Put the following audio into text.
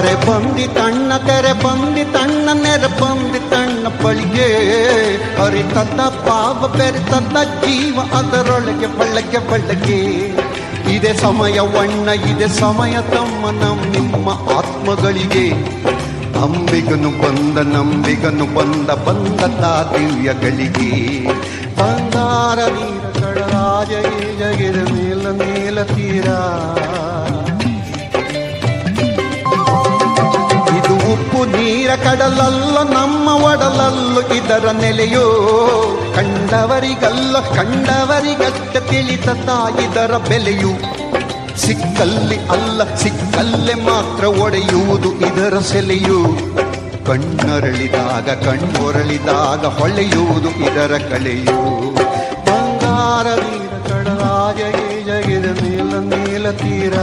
ತಾರೆ ಬಂದಿ ತಣ್ಣ ತೆರೆ ಬಂದಿ ತಣ್ಣ, ನೆರೆ ಬಂದಿ ತಣ್ಣ ಪಳಿಗೆ. ಪಾಪ ಪಾವ ತಂದ ಜೀವ, ಅದರೊಳಗೆ ಬಳ್ಳಗೆ ಬಳ್ಳಗೆ ಇದೆ ಸಮಯ ವಣ್ಣ, ಇದೆ ಸಮಯ ತಮ್ಮ ನಮ್ಮ ನಿಮ್ಮ ಆತ್ಮಗಳಿಗೆ. ಅಂಬಿಗನು ಬಂದ, ನಂಬಿಗನು ಬಂದ ಬಂದ ದಿವ್ಯಗಳಿಗೆ. ಬಂಗಾರ ನೀ ಕಡರಾಜ ಜಗಿರ ಮೇಲ ಮೇಲ ತೀರ. ನೀರ ಕಡಲಲ್ಲ, ನಮ್ಮ ಒಡಲಲ್ಲು ಇದರ ನೆಲೆಯೋ? ಕಂಡವರಿಗಲ್ಲ, ಕಂಡವರಿಗಷ್ಟ ತಿಳಿತ ಇದರ ಬೆಲೆಯು? ಸಿಕ್ಕಲ್ಲಿ ಅಲ್ಲ, ಸಿಕ್ಕಲ್ಲೆ ಮಾತ್ರ ಒಡೆಯುವುದು ಇದರ ಸೆಲೆಯು? ಕಣ್ಣರಳಿದಾಗ ಕಣ್ಣೊರಳಿದಾಗ ಹೊಳೆಯುವುದು ಇದರ ಕಲೆಯು? ಬಂಗಾರ ನೀರ ಕಡಲಾಜ ಜಗಿದ ನೀಲ ನೀಲ ತೀರ